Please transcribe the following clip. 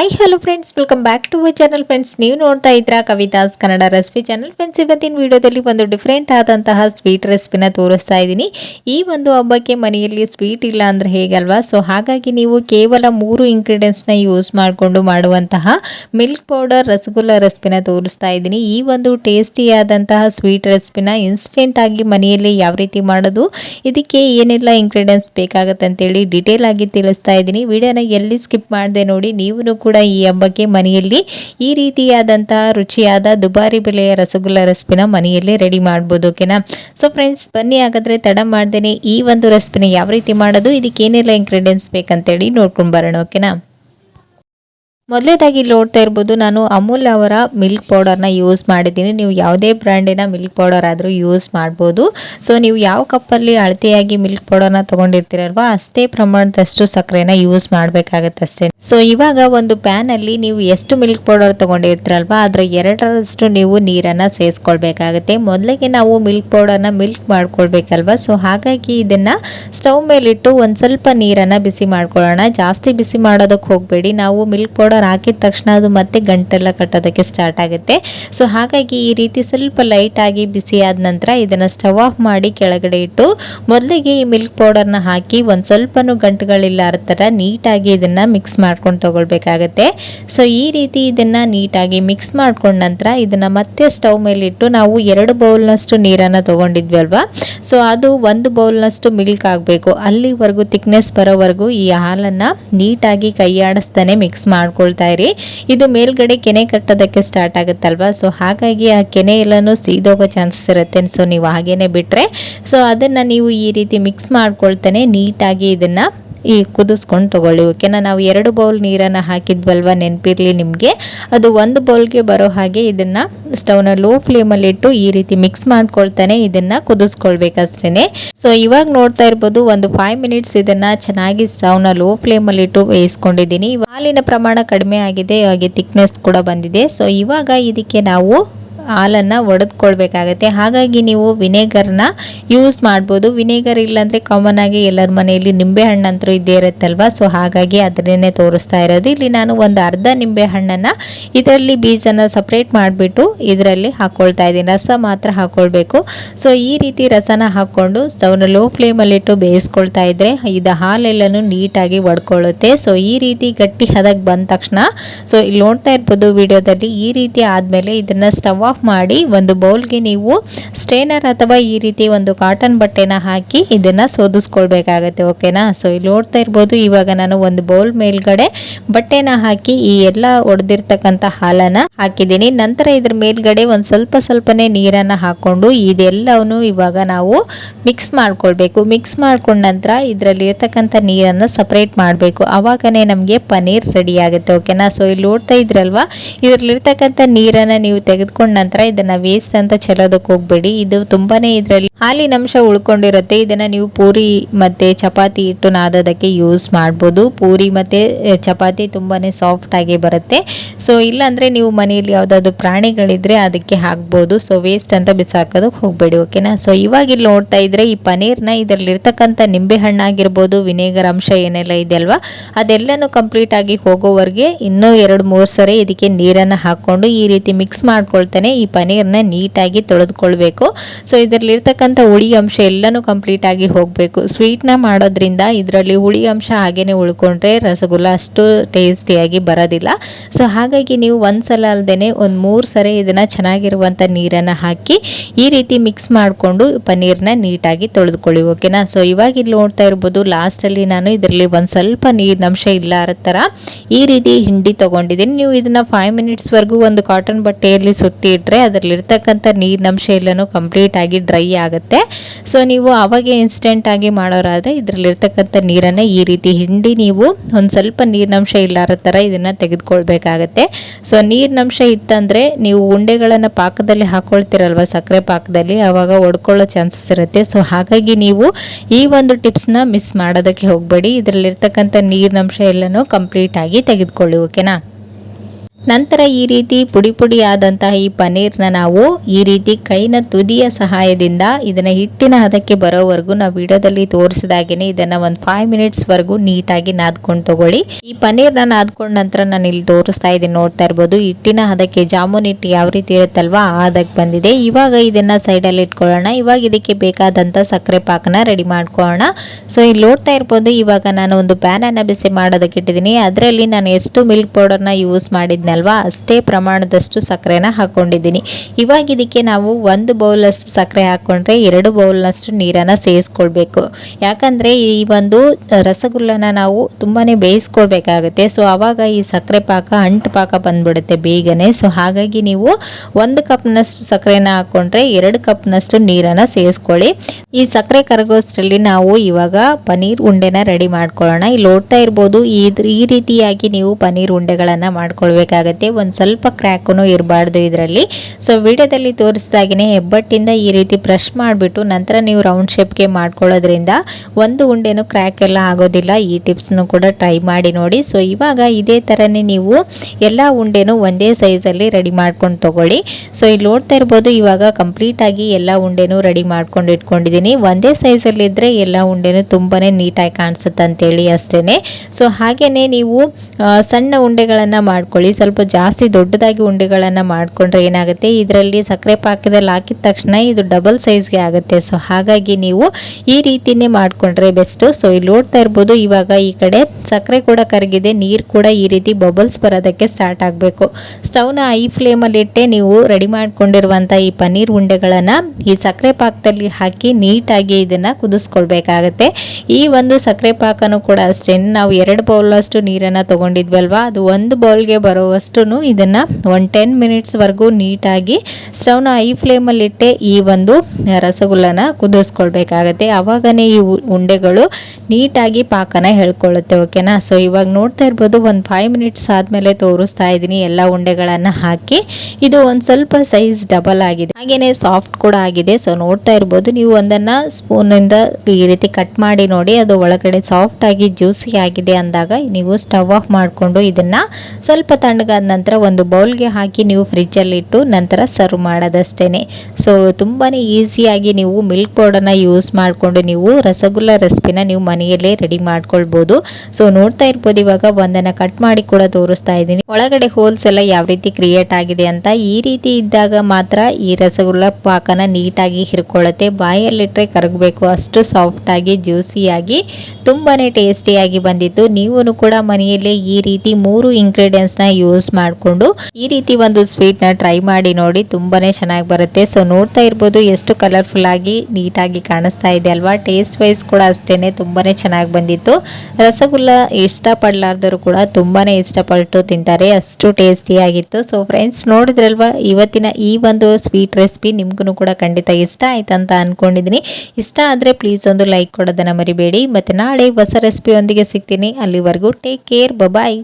Hi hello friends welcome back to my channel friends ನೀವು ನೋಡ್ತಾ ಇದ್ರ Kavitha's Kannada recipe channel friends ಇವತ್ತಿನ ವಿಡಿಯೋದಲ್ಲಿ ಒಂದು ಡಿಫ್ರೆಂಟ್ ಆದಂತಹ ಸ್ವೀಟ್ ರೆಸಿಪಿನ ತೋರಿಸ್ತಾ ಇದ್ದೀನಿ. ಈ ಒಂದು ಹಬ್ಬಕ್ಕೆ ಮನೆಯಲ್ಲಿ ಸ್ವೀಟ್ ಇಲ್ಲ ಅಂದ್ರೆ ಹೇಗಲ್ವಾ ಸೊ ಹಾಗಾಗಿ ನೀವು ಕೇವಲ ಮೂರು ಇಂಗ್ರೀಡಿಯೆಂಟ್ಸ್ನ ಯೂಸ್ ಮಾಡಿಕೊಂಡು ಮಾಡುವಂತಹ ಮಿಲ್ಕ್ ಪೌಡರ್ ರಸಗುಲ್ಲ ರೆಸಿಪಿನ ತೋರಿಸ್ತಾ ಇದ್ದೀನಿ. ಈ ಒಂದು ಟೇಸ್ಟಿಯಾದಂತಹ ಸ್ವೀಟ್ ರೆಸಿಪಿನ ಇನ್ಸ್ಟೆಂಟ್ ಆಗಿ ಮನೆಯಲ್ಲಿ ಯಾವ ರೀತಿ ಮಾಡೋದು? ಇದಕ್ಕೆ ಏನೆಲ್ಲ ಇಂಗ್ರೀಡಿಯೆಂಟ್ಸ್ ಬೇಕಾಗುತ್ತೆ ಅಂತೇಳಿ ಡೀಟೇಲ್ ಆಗಿ ತಿಳಿಸ್ತಾ ಇದ್ದೀನಿ. ವಿಡಿಯೋನ ಎಲ್ಲಿ ಸ್ಕಿಪ್ ಮಾಡದೆ ನೋಡಿ ನೀವು ಈ ಹಬ್ಬಕ್ಕೆ ಮನೆಯಲ್ಲಿ ಈ ರೀತಿಯಾದಂತಹ ರುಚಿಯಾದ ದುಬಾರಿ ಬೆಲೆಯ ರಸಗುಲ್ಲ ರೆಸಿಪಿನ ಮನೆಯಲ್ಲೇ ರೆಡಿ ಮಾಡ್ಬೋದು, ಓಕೆನಾ? ಸೊ ಫ್ರೆಂಡ್ಸ್ ಬನ್ನಿ ಹಾಗಾದ್ರೆ ತಡ ಮಾಡ್ದೇನೆ ಈ ಒಂದು ರೆಸಿಪಿನ ಯಾವ ರೀತಿ ಮಾಡೋದು, ಇದಕ್ಕೆ ಏನೆಲ್ಲ ಇಂಗ್ರೀಡಿಯೆಂಟ್ಸ್ ಬೇಕಂತೇಳಿ ನೋಡ್ಕೊಂಡು ಬರೋಣ, ಓಕೆನಾ? ಮೊದಲೇದಾಗಿ ಇಲ್ಲಿ ನೋಡ್ತಾ ಇರ್ಬೋದು, ನಾನು ಅಮೂಲ್ ಅವರ ಮಿಲ್ಕ್ ಪೌಡರ್ನ ಯೂಸ್ ಮಾಡಿದ್ದೀನಿ. ನೀವು ಯಾವುದೇ ಬ್ರ್ಯಾಂಡಿನ ಮಿಲ್ಕ್ ಪೌಡರ್ ಆದರೂ ಯೂಸ್ ಮಾಡ್ಬೋದು. ಸೊ ನೀವು ಯಾವ ಕಪ್ಪಲ್ಲಿ ಅಳತೆಯಾಗಿ ಮಿಲ್ಕ್ ಪೌಡರ್ನ ತೊಗೊಂಡಿರ್ತೀರಲ್ವ, ಅಷ್ಟೇ ಪ್ರಮಾಣದಷ್ಟು ಸಕ್ಕರೆನ ಯೂಸ್ ಮಾಡಬೇಕಾಗತ್ತೆ ಅಷ್ಟೇ. ಸೊ ಇವಾಗ ಒಂದು ಪ್ಯಾನಲ್ಲಿ ನೀವು ಎಷ್ಟು ಮಿಲ್ಕ್ ಪೌಡರ್ ತೊಗೊಂಡಿರ್ತೀರಲ್ವ, ಅದರ ಎರಡರಷ್ಟು ನೀವು ನೀರನ್ನು ಸೇರಿಸ್ಕೊಳ್ಬೇಕಾಗತ್ತೆ ಮೊದಲಿಗೆ ನಾವು ಮಿಲ್ಕ್ ಪೌಡರ್ನ ಮಿಲ್ಕ್ ಮಾಡ್ಕೊಳ್ಬೇಕಲ್ವ ಸೊ ಹಾಗಾಗಿ ಇದನ್ನು ಸ್ಟವ್ ಮೇಲಿಟ್ಟು ಒಂದು ಸ್ವಲ್ಪ ನೀರನ್ನು ಬಿಸಿ ಮಾಡ್ಕೊಳ್ಳೋಣ. ಜಾಸ್ತಿ ಬಿಸಿ ಮಾಡೋದಕ್ಕೆ ಹೋಗಬೇಡಿ, ನಾವು ಮಿಲ್ಕ್ ಪೌಡರ್ ಹಾಕಿದ ತಕ್ಷಣ ಅದು ಮತ್ತೆ ಗಂಟೆಲ್ಲ ಕಟ್ಟೋದಕ್ಕೆ ಸ್ಟಾರ್ಟ್ ಆಗುತ್ತೆ. ಸೊ ಹಾಗಾಗಿ ಈ ರೀತಿ ಸ್ವಲ್ಪ ಲೈಟಾಗಿ ಬಿಸಿ ಆದ ನಂತರ ಇದನ್ನು ಸ್ಟವ್ ಆಫ್ ಮಾಡಿ ಕೆಳಗಡೆ ಇಟ್ಟು ಮೊದಲಿಗೆ ಈ ಮಿಲ್ಕ್ ಪೌಡರ್ನ ಹಾಕಿ ಒಂದು ಸ್ವಲ್ಪನೂ ಗಂಟುಗಳಿಲ್ಲಾರ ಥರ ನೀಟಾಗಿ ಇದನ್ನು ಮಿಕ್ಸ್ ಮಾಡ್ಕೊಂಡು ತಗೊಳ್ಬೇಕಾಗತ್ತೆ. ಸೊ ಈ ರೀತಿ ಇದನ್ನು ನೀಟಾಗಿ ಮಿಕ್ಸ್ ಮಾಡ್ಕೊಂಡ ನಂತರ ಇದನ್ನು ಮತ್ತೆ ಸ್ಟವ್ ಮೇಲೆ ಇಟ್ಟು ನಾವು ಎರಡು ಬೌಲ್ನಷ್ಟು ನೀರನ್ನು ತೊಗೊಂಡಿದ್ವಿ ಅಲ್ವಾ? ಸೊ ಅದು ಒಂದು ಬೌಲ್ನಷ್ಟು ಮಿಲ್ಕ್ ಆಗಬೇಕು. ಅಲ್ಲಿವರೆಗೂ ತಿಕ್ನೆಸ್ ಬರೋವರೆಗೂ ಈ ಹಾಲನ್ನು ನೀಟಾಗಿ ಕೈಯಾಡಿಸ್ತಾನೆ ಮಿಕ್ಸ್ ಮಾಡ್ಕೊಳ್ತಾ ಇರಿ. ಇದು ಮೇಲ್ಗಡೆ ಕೆನೆ ಕಟ್ಟೋದಕ್ಕೆ ಸ್ಟಾರ್ಟ್ ಆಗುತ್ತಲ್ವಾ? ಸೊ ಹಾಗಾಗಿ ಆ ಕೆನೆ ಎಲ್ಲನೂ ಸೀದೋಗೋ ಚಾನ್ಸಸ್ ಇರುತ್ತೆ. ಸೊ ನೀವು ಹಾಗೇನೆ ಬಿಟ್ಟರೆ ಸೊ ಅದನ್ನು ನೀವು ಈ ರೀತಿ ಮಿಕ್ಸ್ ಮಾಡ್ಕೊಳ್ತಾನೆ. ನೀಟಾಗಿ ಇದನ್ನು ಈ ಕುದಿಸ್ಕೊಂಡು ತೊಗೊಳ್ಳಿ ಓಕೆನಾ ನಾವು ಎರಡು ಬೌಲ್ ನೀರನ್ನು ಹಾಕಿದ್ವಲ್ವ ನೆನಪಿರಲಿ ನಿಮಗೆ? ಅದು ಒಂದು ಬೌಲ್ಗೆ ಬರೋ ಹಾಗೆ ಇದನ್ನು ಸ್ಟವ್ನ ಲೋ ಫ್ಲೇಮಲ್ಲಿಟ್ಟು ಈ ರೀತಿ ಮಿಕ್ಸ್ ಮಾಡ್ಕೊಳ್ತಾನೆ, ಇದನ್ನು ಕುದಿಸ್ಕೊಳ್ಬೇಕಷ್ಟೇ ಸೊ ಇವಾಗ ನೋಡ್ತಾ ಇರ್ಬೋದು ಒಂದು ಫೈವ್ ಮಿನಿಟ್ಸ್ ಇದನ್ನು ಚೆನ್ನಾಗಿ ಸ್ಟವ್ನ ಲೋ ಫ್ಲೇಮಲ್ಲಿಟ್ಟು ಬೇಯಿಸ್ಕೊಂಡಿದ್ದೀನಿ. ಹಾಲಿನ ಪ್ರಮಾಣ ಕಡಿಮೆ ಆಗಿದೆ, ಹಾಗೆ ತಿಕ್ನೆಸ್ ಕೂಡ ಬಂದಿದೆ. ಸೊ ಇವಾಗ ಇದಕ್ಕೆ ನಾವು ಹಾಲನ್ನು ಒಡೆದ್ಕೊಳ್ಬೇಕಾಗತ್ತೆ. ಹಾಗಾಗಿ ನೀವು ವಿನೆಗರ್ನ ಯೂಸ್ ಮಾಡ್ಬೋದು. ವಿನೆಗರ್ ಇಲ್ಲಾಂದರೆ ಕಾಮನ್ ಆಗಿ ಎಲ್ಲರ ಮನೆಯಲ್ಲಿ ನಿಂಬೆ ಹಣ್ಣಂತರೂ ಇದ್ದೇ ಇರುತ್ತಲ್ವ? ಸೊ ಹಾಗಾಗಿ ಅದನ್ನೇ ತೋರಿಸ್ತಾ ಇರೋದು. ಇಲ್ಲಿ ನಾನು ಒಂದು ಅರ್ಧ ನಿಂಬೆ ಹಣ್ಣನ್ನು ಇದರಲ್ಲಿ ಬೀಜನ ಸಪ್ರೇಟ್ ಮಾಡಿಬಿಟ್ಟು ಇದರಲ್ಲಿ ಹಾಕ್ಕೊಳ್ತಾ ಇದ್ದೀನಿ. ರಸ ಮಾತ್ರ ಹಾಕ್ಕೊಳ್ಬೇಕು ಸೊ ಈ ರೀತಿ ರಸನ ಹಾಕ್ಕೊಂಡು ಸ್ಟವ್ನ ಲೋ ಫ್ಲೇಮಲ್ಲಿಟ್ಟು ಬೇಯಿಸ್ಕೊಳ್ತಾ ಇದ್ದರೆ ಇದು ಹಾಲೆಲ್ಲನೂ ನೀಟಾಗಿ ಒಡ್ಕೊಳ್ಳುತ್ತೆ. ಸೊ ಈ ರೀತಿ ಗಟ್ಟಿ ಹದಕ್ಕೆ ಬಂದ ತಕ್ಷಣ ಸೊ ಇಲ್ಲಿ ನೋಡ್ತಾ ಇರ್ಬೋದು ವಿಡಿಯೋದಲ್ಲಿ, ಈ ರೀತಿ ಆದಮೇಲೆ ಇದನ್ನು ಸ್ಟವ್ ಆಫ್ ಮಾಡಿ ಒಂದು ಬೌಲ್ಗೆ ನೀವು ಸ್ಟೇನರ್ ಅಥವಾ ಈ ರೀತಿ ಒಂದು ಕಾಟನ್ ಬಟ್ಟೆನ ಹಾಕಿ ಇದನ್ನು ಸೋದಿಸ್ಕೊಳ್ಬೇಕಾಗತ್ತೆ, ಓಕೆನಾ? ಸೊ ಇಲ್ಲಿ ನೋಡ್ತಾ ಇರ್ಬೋದು, ಇವಾಗ ನಾನು ಒಂದು ಬೌಲ್ ಮೇಲ್ಗಡೆ ಬಟ್ಟೆನ ಹಾಕಿ ಈ ಎಲ್ಲ ಒಡೆದಿರ್ತಕ್ಕಂಥ ಹಾಲನ್ನ ಹಾಕಿದ್ದೀನಿ. ನಂತರ ಇದ್ರ ಮೇಲ್ಗಡೆ ಒಂದು ಸ್ವಲ್ಪ ಸ್ವಲ್ಪನೇ ನೀರನ್ನು ಹಾಕ್ಕೊಂಡು ಇದೆಲ್ಲವನ್ನು ಇವಾಗ ನಾವು ಮಿಕ್ಸ್ ಮಾಡ್ಕೊಳ್ಬೇಕು. ಮಿಕ್ಸ್ ಮಾಡ್ಕೊಂಡ ನಂತರ ಇದರಲ್ಲಿ ಇರ್ತಕ್ಕಂಥ ನೀರನ್ನು ಸಪ್ರೇಟ್ ಮಾಡಬೇಕು. ಆವಾಗನೇ ನಮಗೆ ಪನೀರ್ ರೆಡಿ ಆಗುತ್ತೆ, ಓಕೆನಾ? ಸೊ ಇಲ್ಲಿ ನೋಡ್ತಾ ಇದ್ರಲ್ವಾ? ಇದರಲ್ಲಿರ್ತಕ್ಕಂಥ ನೀರನ್ನು ನೀವು ತೆಗೆದುಕೊಂಡ ನಂತರ ಇದನ್ನ ವೇಸ್ಟ್ ಅಂತ ಚೆಲ್ಲೋದಕ್ಕೆ ಹೋಗ್ಬೇಡಿ. ಇದು ತುಂಬಾನೇ ಇದರಲ್ಲಿ ಹಾಲಿನ ಅಂಶ ಉಳ್ಕೊಂಡಿರುತ್ತೆ. ಇದನ್ನ ನೀವು ಪೂರಿ ಮತ್ತೆ ಚಪಾತಿ ಇಟ್ಟು ನಾದೋದಕ್ಕೆ ಯೂಸ್ ಮಾಡ್ಬೋದು. ಪೂರಿ ಮತ್ತೆ ಚಪಾತಿ ತುಂಬಾನೇ ಸಾಫ್ಟ್ ಆಗಿ ಬರುತ್ತೆ. ಸೊ ಇಲ್ಲಾಂದ್ರೆ ನೀವು ಮನೆಯಲ್ಲಿ ಯಾವ್ದಾದ್ರು ಪ್ರಾಣಿಗಳಿದ್ರೆ ಅದಕ್ಕೆ ಹಾಕ್ಬೋದು. ಸೊ ವೇಸ್ಟ್ ಅಂತ ಬಿಸಾಕೋದಕ್ಕೆ ಹೋಗ್ಬೇಡಿ ಓಕೆನಾ ಸೊ ಇವಾಗ ಇಲ್ಲಿ ನೋಡ್ತಾ ಇದ್ರೆ ಈ ಪನೀರ್ನ ಇದರಲ್ಲಿರ್ತಕ್ಕಂಥ ನಿಂಬೆ ಹಣ್ಣಾಗಿರ್ಬೋದು ವಿನೇಗರ್ ಅಂಶ ಏನೆಲ್ಲ ಇದೆ ಅಲ್ವಾ? ಅದೆಲ್ಲನೂ ಕಂಪ್ಲೀಟ್ ಆಗಿ ಹೋಗೋವರೆಗೆ ಇನ್ನೂ ಎರಡು ಮೂರು ಸರಿ ಇದಕ್ಕೆ ನೀರನ್ನು ಹಾಕೊಂಡು ಈ ರೀತಿ ಮಿಕ್ಸ್ ಮಾಡ್ಕೊಳ್ತಾನೆ. ಈ ಪನೀರ್ನ ನೀಟಾಗಿ ತೊಳೆದುಕೊಳ್ಬೇಕು. ಸೊ ಇದರಲ್ಲಿರ್ತಕ್ಕಂಥ ಹುಳಿ ಅಂಶ ಎಲ್ಲನೂ ಕಂಪ್ಲೀಟ್ ಆಗಿ ಹೋಗಬೇಕು. ಸ್ವೀಟ್ನ ಮಾಡೋದ್ರಿಂದ ಇದರಲ್ಲಿ ಹುಳಿ ಅಂಶ ಹಾಗೇನೆ ಉಳ್ಕೊಂಡ್ರೆ ರಸಗುಲ್ಲ ಅಷ್ಟು ಟೇಸ್ಟಿಯಾಗಿ ಬರೋದಿಲ್ಲ. ಸೊ ಹಾಗಾಗಿ ನೀವು ಒಂದ್ಸಲ ಅಲ್ಲದೆ ಒಂದು ಮೂರು ಸರಿ ಇದನ್ನು ಚೆನ್ನಾಗಿರುವಂಥ ನೀರನ್ನು ಹಾಕಿ, ಈ ರೀತಿ ಮಿಕ್ಸ್ ಮಾಡಿಕೊಂಡು ಪನೀರ್ನ ನೀಟಾಗಿ ತೊಳೆದುಕೊಳ್ಳಿ ಓಕೆನಾ ಸೊ ಇವಾಗ ಇಲ್ಲಿ ನೋಡ್ತಾ ಇರ್ಬೋದು ಲಾಸ್ಟಲ್ಲಿ ನಾನು ಇದರಲ್ಲಿ ಒಂದು ಸ್ವಲ್ಪ ನೀರಿನ ಅಂಶ ಇಲ್ಲ ಥರ ಈ ರೀತಿ ಹಿಂಡಿ ತೊಗೊಂಡಿದ್ದೀನಿ. ನೀವು ಇದನ್ನು ಫೈವ್ ಮಿನಿಟ್ಸ್ವರೆಗೂ ಒಂದು ಕಾಟನ್ ಬಟ್ಟೆಯಲ್ಲಿ ಸುತ್ತಿ ಇಟ್ಟರೆ ಅದರಲ್ಲಿರ್ತಕ್ಕಂಥ ನೀರಿನಂಶ ಎಲ್ಲನೂ ಕಂಪ್ಲೀಟ್ ಆಗಿ ಡ್ರೈ ಆಗುತ್ತೆ. ಸೊ ನೀವು ಅವಾಗೆ ಇನ್ಸ್ಟೆಂಟಾಗಿ ಮಾಡೋರಾದರೆ ಇದರಲ್ಲಿರ್ತಕ್ಕಂಥ ನೀರನ್ನು ಈ ರೀತಿ ಹಿಂಡಿ ನೀವು ಒಂದು ಸ್ವಲ್ಪ ನೀರಿನಂಶ ಇಲ್ಲಾರ ಥರ ಇದನ್ನು ತೆಗೆದುಕೊಳ್ಬೇಕಾಗತ್ತೆ. ಸೊ ನೀರಿನಂಶ ಇತ್ತಂದರೆ ನೀವು ಉಂಡೆಗಳನ್ನು ಪಾಕದಲ್ಲಿ ಹಾಕ್ಕೊಳ್ತಿರಲ್ವ ಸಕ್ಕರೆ ಪಾಕದಲ್ಲಿ ಆವಾಗ ಒಡ್ಕೊಳ್ಳೋ ಚಾನ್ಸಸ್ ಇರುತ್ತೆ. ಸೊ ಹಾಗಾಗಿ ನೀವು ಈ ಒಂದು ಟಿಪ್ಸ್ನ ಮಿಸ್ ಮಾಡೋದಕ್ಕೆ ಹೋಗಬೇಡಿ. ಇದರಲ್ಲಿರ್ತಕ್ಕಂಥ ನೀರಿನಂಶ ಎಲ್ಲನೂ ಕಂಪ್ಲೀಟ್ ಆಗಿ ತೆಗೆದುಕೊಳ್ಳಿ ಓಕೆನಾ ನಂತರ ಈ ರೀತಿ ಪುಡಿ ಪುಡಿ ಆದಂತಹ ಈ ಪನ್ನೀರ್ನ ನಾವು ಈ ರೀತಿ ಕೈನ ತುದಿಯ ಸಹಾಯದಿಂದ ಇದನ್ನ ಹಿಟ್ಟಿನ ಹದಕ್ಕೆ ಬರೋವರೆಗೂ ನಾವು ವಿಡಿಯೋದಲ್ಲಿ ತೋರಿಸಿದಾಗೇನೆ ಇದನ್ನ ಒಂದು ಫೈವ್ ಮಿನಿಟ್ಸ್ ವರೆಗೂ ನೀಟಾಗಿ ನಾದ್ಕೊಂಡು ತಗೊಳ್ಳಿ. ಈ ಪನ್ನೀರ್ನ ನಾದ್ಕೊಂಡ ನಂತರ ನಾನು ಇಲ್ಲಿ ತೋರಿಸ್ತಾ ಇದ್ದೀನಿ, ನೋಡ್ತಾ ಇರ್ಬೋದು. ಹಿಟ್ಟಿನ ಹದಕ್ಕೆ ಜಾಮೂನ್ ಹಿಟ್ಟು ಯಾವ ರೀತಿ ಇರುತ್ತಲ್ವಾ ಆ ಹದಕ್ಕೆ ಬಂದಿದೆ. ಇವಾಗ ಇದನ್ನ ಸೈಡಲ್ಲಿ ಇಟ್ಕೊಳ್ಳೋಣ. ಇವಾಗ ಇದಕ್ಕೆ ಬೇಕಾದಂತ ಸಕ್ಕರೆ ಪಾಕನ ರೆಡಿ ಮಾಡ್ಕೊಳ್ಳೋಣ. ಸೊ ಇಲ್ಲಿ ನೋಡ್ತಾ ಇರ್ಬೋದು, ಇವಾಗ ನಾನು ಒಂದು ಪ್ಯಾನನ್ನು ಬಿಸಿ ಮಾಡೋದಕ್ಕೆ ಇಟ್ಟಿದ್ದೀನಿ. ಅದರಲ್ಲಿ ನಾನು ಎಷ್ಟು ಮಿಲ್ಕ್ ಪೌಡರ್ನ ಯೂಸ್ ಮಾಡಿದ್ನಲ್ವಾ? ಅಷ್ಟೇ ಪ್ರಮಾಣದಷ್ಟು ಸಕ್ಕರೆನ ಹಾಕ್ಕೊಂಡಿದ್ದೀನಿ ಇವಾಗ ಇದಕ್ಕೆ ನಾವು ಒಂದು ಬೌಲಷ್ಟು ಸಕ್ಕರೆ ಹಾಕ್ಕೊಂಡ್ರೆ ಎರಡು ಬೌಲ್ನಷ್ಟು ನೀರನ್ನು ಸೇರಿಸ್ಕೊಳ್ಬೇಕು. ಯಾಕಂದರೆ ಈ ಒಂದು ರಸಗುಲ್ಲನ ನಾವು ತುಂಬಾ ಬೇಯಿಸ್ಕೊಳ್ಬೇಕಾಗುತ್ತೆ. ಸೊ ಆವಾಗ ಈ ಸಕ್ಕರೆ ಪಾಕ, ಅಂಟು ಪಾಕ ಬಂದ್ಬಿಡುತ್ತೆ ಬೇಗನೆ. ಸೊ, ಹಾಗಾಗಿ ನೀವು ಒಂದು ಕಪ್ನಷ್ಟು ಸಕ್ಕರೆನ ಹಾಕ್ಕೊಂಡ್ರೆ ಎರಡು ಕಪ್ನಷ್ಟು ನೀರನ್ನು ಸೇರಿಸ್ಕೊಳ್ಳಿ. ಈ ಸಕ್ಕರೆ ಕರಗೋಷ್ಟರಲ್ಲಿ ನಾವು ಇವಾಗ ಪನೀರ್ ಉಂಡೆನ ರೆಡಿ ಮಾಡ್ಕೊಳ್ಳೋಣ. ಇಲ್ಲಿ ನೋಡ್ತಾ ಇರ್ಬೋದು. ಈ ಈ ರೀತಿಯಾಗಿ ನೀವು ಪನೀರ್ ಉಂಡೆಗಳನ್ನು ಮಾಡ್ಕೊಳ್ಬೇಕಾಗತ್ತೆ. ಒಂದು ಸ್ವಲ್ಪ ಕ್ರ್ಯಾಕೂ ಇರಬಾರ್ದು ಇದರಲ್ಲಿ. ಸೊ ವಿಡಿಯೋದಲ್ಲಿ ತೋರಿಸಿದಾಗೇ ಹೆಬ್ಬಟ್ಟಿಂದ ಈ ರೀತಿ ಬ್ರಷ್ ಮಾಡಿಬಿಟ್ಟು ನಂತರ ನೀವು ರೌಂಡ್ ಶೇಪ್ಗೆ ಮಾಡ್ಕೊಳ್ಳೋದ್ರಿಂದ ಒಂದು ಉಂಡೆನೂ ಕ್ರ್ಯಾಕ್ ಎಲ್ಲ ಆಗೋದಿಲ್ಲ. ಈ ಟಿಪ್ಸ್ನು ಕೂಡ ಟ್ರೈ ಮಾಡಿ ನೋಡಿ. ಸೊ ಇವಾಗ ಇದೇ ಥರನೇ ನೀವು ಎಲ್ಲ ಉಂಡೆನೂ ಒಂದೇ ಸೈಜಲ್ಲಿ ರೆಡಿ ಮಾಡ್ಕೊಂಡು ತಗೊಳ್ಳಿ. ಸೊ ಇಲ್ಲಿ ನೋಡ್ತಾ ಇರ್ಬೋದು ಇವಾಗ ಕಂಪ್ಲೀಟಾಗಿ ಎಲ್ಲ ಉಂಡೆನೂ ರೆಡಿ ಮಾಡ್ಕೊಂಡು ಇಟ್ಕೊಂಡಿದ್ದೀನಿ. ಒಂದೇ ಸೈಜಲ್ಲಿ ಇದ್ದರೆ ಎಲ್ಲ ಉಂಡೆನೂ ತುಂಬಾ ನೀಟಾಗಿ ಕಾಣಿಸುತ್ತೆ ಅಂತೇಳಿ ಅಷ್ಟೇ ಸೊ ಹಾಗೆಯೇ ನೀವು ಸಣ್ಣ ಉಂಡೆಗಳನ್ನು ಮಾಡ್ಕೊಳ್ಳಿ. ಸ್ವಲ್ಪ ಜಾಸ್ತಿ ದೊಡ್ಡದಾಗಿ ಉಂಡೆಗಳನ್ನು ಮಾಡಿಕೊಂಡ್ರೆ ಏನಾಗುತ್ತೆ? ಇದರಲ್ಲಿ ಸಕ್ಕರೆ ಪಾಕದಲ್ಲಿ ಹಾಕಿದ ತಕ್ಷಣ ಇದು ಡಬಲ್ ಸೈಜ್ಗೆ ಆಗುತ್ತೆ. ಸೊ ಹಾಗಾಗಿ ನೀವು ಈ ರೀತಿಯೇ ಮಾಡಿಕೊಂಡ್ರೆ ಬೆಸ್ಟು ಸೊ ಇಲ್ಲಿ ನೋಡ್ತಾ ಇರ್ಬೋದು, ಇವಾಗ ಈ ಕಡೆ ಸಕ್ಕರೆ ಕೂಡ ಕರಗಿದೆ, ನೀರು ಕೂಡ ಈ ರೀತಿ ಬಬಲ್ಸ್ ಬರೋದಕ್ಕೆ ಸ್ಟಾರ್ಟ್ ಆಗಬೇಕು. ಸ್ಟವ್ನ ಐ ಫ್ಲೇಮಲ್ಲಿ ಇಟ್ಟೆ ನೀವು ರೆಡಿ ಮಾಡಿಕೊಂಡಿರುವಂಥ ಈ ಪನ್ನೀರ್ ಉಂಡೆಗಳನ್ನು ಈ ಸಕ್ಕರೆ ಪಾಕದಲ್ಲಿ ಹಾಕಿ ನೀಟಾಗಿ ಇದನ್ನು ಕುದಿಸ್ಕೊಳ್ಬೇಕಾಗತ್ತೆ. ಈ ಒಂದು ಸಕ್ಕರೆ ಪಾಕನೂ ಕೂಡ ಅಷ್ಟೇ. ನಾವು ಎರಡು ಬೌಲಷ್ಟು ನೀರನ್ನು ತೊಗೊಂಡಿದ್ವಲ್ವಾ? ಅದು ಒಂದು ಬೌಲ್ಗೆ ಬರುವಷ್ಟು ಇದನ್ನು ಒಂದು ಟೆನ್ ಮಿನಿಟ್ಸ್ವರೆಗೂ ನೀಟಾಗಿ ಸ್ಟವ್ನ ಐ ಫ್ಲೇಮಲ್ಲಿಟ್ಟೆ ಈ ಒಂದು ರಸಗುಲ್ಲನ ಕುದಿಸ್ಕೊಳ್ಬೇಕಾಗತ್ತೆ. ಆವಾಗನೇ ಈ ಉಂಡೆಗಳು ನೀಟಾಗಿ ಪಾಕನ ಹೇಳ್ಕೊಳ್ಳುತ್ತೆ ಓಕೆನಾ ಸೊ ಇವಾಗ ನೋಡ್ತಾ ಇರ್ಬೋದು, ಒಂದು ಫೈವ್ ಮಿನಿಟ್ಸ್ ಆದಮೇಲೆ ತೋರಿಸ್ತಾ ಇದ್ದೀನಿ ಎಲ್ಲ ಉಂಡೆಗಳನ್ನು ಹಾಕಿ. ಇದು ಒಂದು ಸ್ವಲ್ಪ ಸೈಜ್ ಡಬಲ್ ಆಗಿದೆ. ಹಾಗೆಯೇ ಸಾಫ್ಟ್ ಕೂಡ ಆಗಿದೆ. ಸೊ ನೋಡ್ತಾ ಇರ್ಬೋದು, ನೀವು ಒಂದನ್ನು ಸ್ಪೂನಿಂದ ಈ ರೀತಿ ಕಟ್ ಮಾಡಿ ನೋಡಿ, ಅದು ಒಳಗಡೆ ಸಾಫ್ಟ್ ಆಗಿ ಜ್ಯೂಸಿ ಆಗಿದೆ ಅಂದಾಗ ನೀವು ಸ್ಟವ್ ಆಫ್ ಮಾಡಿಕೊಂಡು ಇದನ್ನು ಸ್ವಲ್ಪ ತಣ್ಣಗಾದ ನಂತರ ಒಂದು ಬೌಲ್ಗೆ ಹಾಕಿ ನೀವು ಫ್ರಿಜ್ಜಲ್ಲಿಟ್ಟು ನಂತರ ಸರ್ವ್ ಮಾಡೋದಷ್ಟೇ ಸೊ ತುಂಬಾ ಈಸಿಯಾಗಿ ನೀವು ಮಿಲ್ಕ್ ಪೌಡರ್ನ ಯೂಸ್ ಮಾಡಿಕೊಂಡು ನೀವು ರಸಗುಲ್ಲ ರೆಸಿಪಿನ ನೀವು ಮನೆಯಲ್ಲೇ ರೆಡಿ ಮಾಡ್ಕೊಳ್ಬೋದು. ಸೊ ನೋಡ್ತಾ ಇರ್ಬೋದು, ಇವಾಗ ಒಂದನ್ನು ಕಟ್ ಮಾಡಿ ಕೂಡ ತೋರಿಸ್ತಾ ಇದ್ದೀನಿ. ಒಳಗಡೆ ಹೋಲ್ಸ್ ಎಲ್ಲ ಯಾವ ರೀತಿ ಕ್ರಿಯೇಟ್ ಆಗಿದೆ ಅಂತ ಈ ರೀತಿ ಇದ್ದಾಗ ಮಾತ್ರ ಈ ರಸಗುಲ್ಲ ಪಾಕನ ನೀಟಾಗಿ ಹಿರ್ಕೊಳ್ಳುತ್ತೆ. ಬಾಯಲ್ಲಿಟ್ಟರೆ ಕರಗಬೇಕು, ಅಷ್ಟು ಸಾಫ್ಟ್ ಆಗಿ ಜ್ಯೂಸಿಯಾಗಿ ತುಂಬಾ ಟೇಸ್ಟಿಯಾಗಿ ಬಂದಿತ್ತು. ನೀವು ಕೂಡ ಮನೆಯಲ್ಲೇ ಈ ರೀತಿ ಮೂರು ಇಂಗ್ರೀಡಿಯೆಂಟ್ಸ್ನ ಯೂಸ್ ಮಾಡಿಕೊಂಡು ಈ ರೀತಿ ಒಂದು ಸ್ವೀಟ್ನ ಟ್ರೈ ಮಾಡಿ ನೋಡಿ ತುಂಬಾನೇ ಚೆನ್ನಾಗಿ ಬರುತ್ತೆ. ಸೊ ನೋಡ್ತಾ ಇರ್ಬೋದು ಎಷ್ಟು ಕಲರ್ಫುಲ್ ಆಗಿ ನೀಟಾಗಿ ಕಾಣಿಸ್ತಾ ಇದೆ ಅಲ್ವಾ? ಟೇಸ್ಟ್ ವೈಸ್ ಕೂಡ ಅಷ್ಟೇನೆ ತುಂಬಾನೇ ಚೆನ್ನಾಗಿ ಬಂದಿತ್ತು. ರಸಗುಲ್ಲ ಇಷ್ಟಪಡಲಾರ್ದವರು ಕೂಡ ತುಂಬಾನೇ ಇಷ್ಟಪಟ್ಟು ತಿಂತಾರೆ. ಅಷ್ಟು ಟೇಸ್ಟಿಯಾಗಿತ್ತು ಸೊ ಫ್ರೆಂಡ್ಸ್ ನೋಡಿದ್ರಲ್ವಾ? ಇವತ್ತಿನ ಈ ಒಂದು ಸ್ವೀಟ್ ರೆಸಿಪಿ ನಿಮ್ಗೂ ಕೂಡ ಖಂಡಿತ ಇಷ್ಟ ಆಯ್ತು ಅಂತ ಅನ್ಕೊಂಡಿದ್ದೀನಿ ಇಷ್ಟ ಆದರೆ ಪ್ಲೀಸ್ ಒಂದು ಲೈಕ್ ಕೊಡೋದನ್ನ ಮರಿಬೇಡಿ. ಮತ್ತೆ ನಾಳೆ ಹೊಸ ರೆಸಿಪಿಯೊಂದಿಗೆ ಸಿಗ್ತೀನಿ. ಅಲ್ಲಿವರೆಗೂ ಟೇಕ್ ಕೇರ್ ಬಾಯ್